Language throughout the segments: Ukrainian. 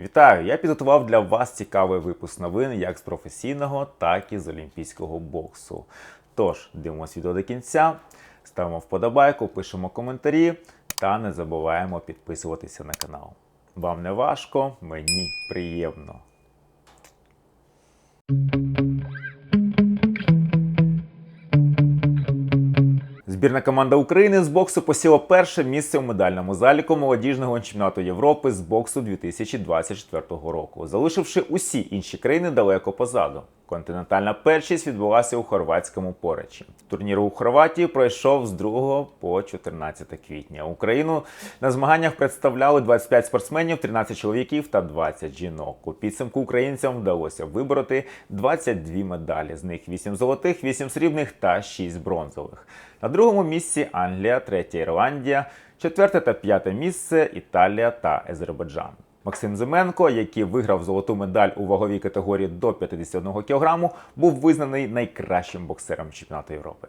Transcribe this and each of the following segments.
Вітаю! Я підготував для вас цікавий випуск новин як з професійного, так і з олімпійського боксу. Тож, дивимося відео до кінця, ставимо вподобайку, пишемо коментарі та не забуваємо підписуватися на канал. Вам не важко, мені приємно. Збірна команда України з боксу посіла перше місце у медальному заліку молодіжного чемпіонату Європи з боксу 2024 року, залишивши усі інші країни далеко позаду. Континентальна першість відбулася у хорватському поречі. Турнір у Хорватії пройшов з 2 по 14 квітня. Україну на змаганнях представляли 25 спортсменів, 13 чоловіків та 20 жінок. У підсумку українцям вдалося вибороти 22 медалі, з них 8 золотих, 8 срібних та 6 бронзових. На другому місці Англія, третя Ірландія, четверте та п'яте місце Італія та Азербайджан. Максим Зименко, який виграв золоту медаль у ваговій категорії до 51 кг, був визнаний найкращим боксером чемпіонату Європи.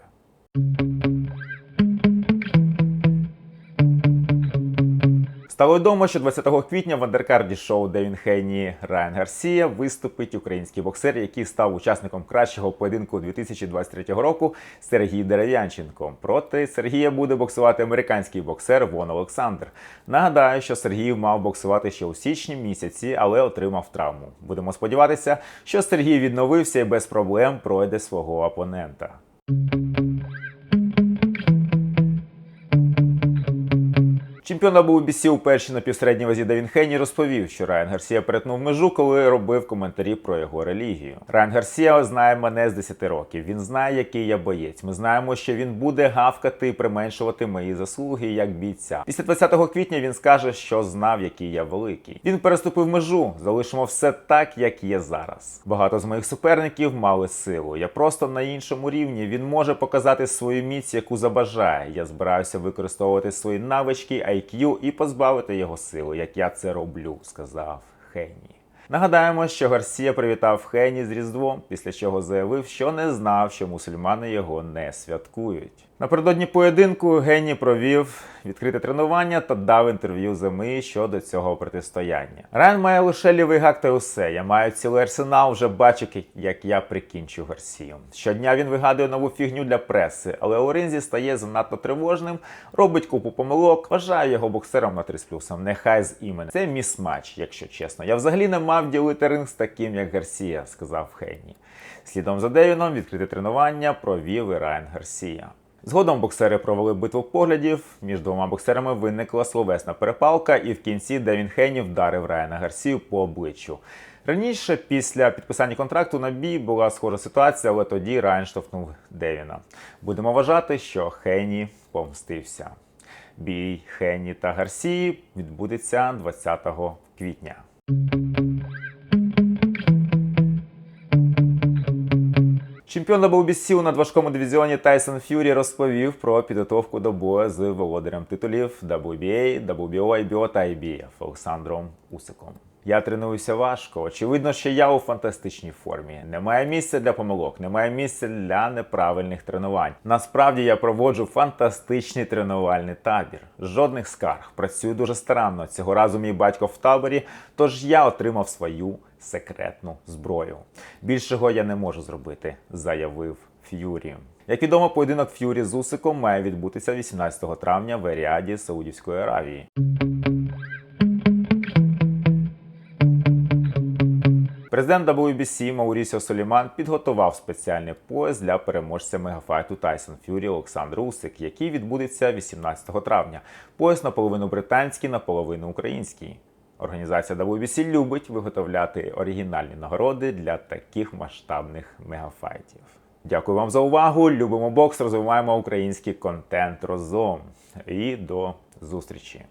Стало відомо, що 20 квітня в андеркарді шоу Девін Хейні Райан Гарсія виступить український боксер, який став учасником кращого поєдинку 2023 року Сергій Дерев'янченко. Проти Сергія буде боксувати американський боксер Вон Олександр. Нагадаю, що Сергій мав боксувати ще у січні місяці, але отримав травму. Будемо сподіватися, що Сергій відновився і без проблем пройде свого опонента. Чемпіон WBC у першій напівсередній вазі Девін Хейні розповів, що Райан Гарсія перетнув межу, коли робив коментарі про його релігію. Райан Гарсія знає мене з 10 років. Він знає, який я боєць. Ми знаємо, що він буде гавкати і применшувати мої заслуги як бійця. Після 20 квітня він скаже, що знав, який я великий. Він переступив межу. Залишимо все так, як є зараз. Багато з моїх суперників мали силу. Я просто на іншому рівні. Він може показати свою міць, яку забажає. Я збираюся використовувати свої навички, IQ і позбавити його сили, як я це роблю, сказав Хенні. Нагадаємо, що Гарсія привітав Хені з Різдвом, після чого заявив, що не знав, що мусульмани його не святкують. Напередодні поєдинку Генні провів відкрите тренування та дав інтерв'ю зими щодо цього протистояння. Райан має лише лівий гак та усе. Я маю цілий арсенал, вже бачу, як я прикінчу Гарсію. Щодня він вигадує нову фігню для преси, але у стає занадто тривожним, робить купу помилок. Вважаю його боксером на 3 з плюсом. Нехай з іменем. Це міс-матч, якщо чесно. Я взагалі не мав ділити ринг з таким, як Гарсія, сказав Хенні. Слідом за Девіном відкрите тренування провів і Райан Гарсія. Згодом боксери провели битву поглядів. Між двома боксерами виникла словесна перепалка, і в кінці Девін Хейні вдарив Райана Гарсію по обличчю. Раніше, після підписання контракту на бій, була схожа ситуація, але тоді Райан штовхнув Девіна. Будемо вважати, що Хейні помстився. Бій Хейні та Гарсії відбудеться 20 квітня. Чемпіон WBC у надважкому дивізіоні Тайсон Ф'юрі розповів про підготовку до бою з володарем титулів WBA, WBO, IBO та IBF Олександром Усиком. Я тренуюся важко. Очевидно, що я у фантастичній формі. Немає місця для помилок, немає місця для неправильних тренувань. Насправді я проводжу фантастичний тренувальний табір. Жодних скарг. Працюю дуже старанно. Цього разу мій батько в таборі, тож я отримав свою секретну зброю. Більшого я не можу зробити, заявив Ф'юрі. Як відомо, поєдинок Ф'юрі з Усиком має відбутися 18 травня в Еріаді Саудівської Аравії. Президент WBC Маурісіо Соліман підготував спеціальний пояс для переможця мегафайту Тайсон Фюрі Олександр Усик, який відбудеться 18 травня. Пояс наполовину британський, наполовину український. Організація WBC любить виготовляти оригінальні нагороди для таких масштабних мегафайтів. Дякую вам за увагу. Любимо бокс, розвиваємо український контент разом. І до зустрічі!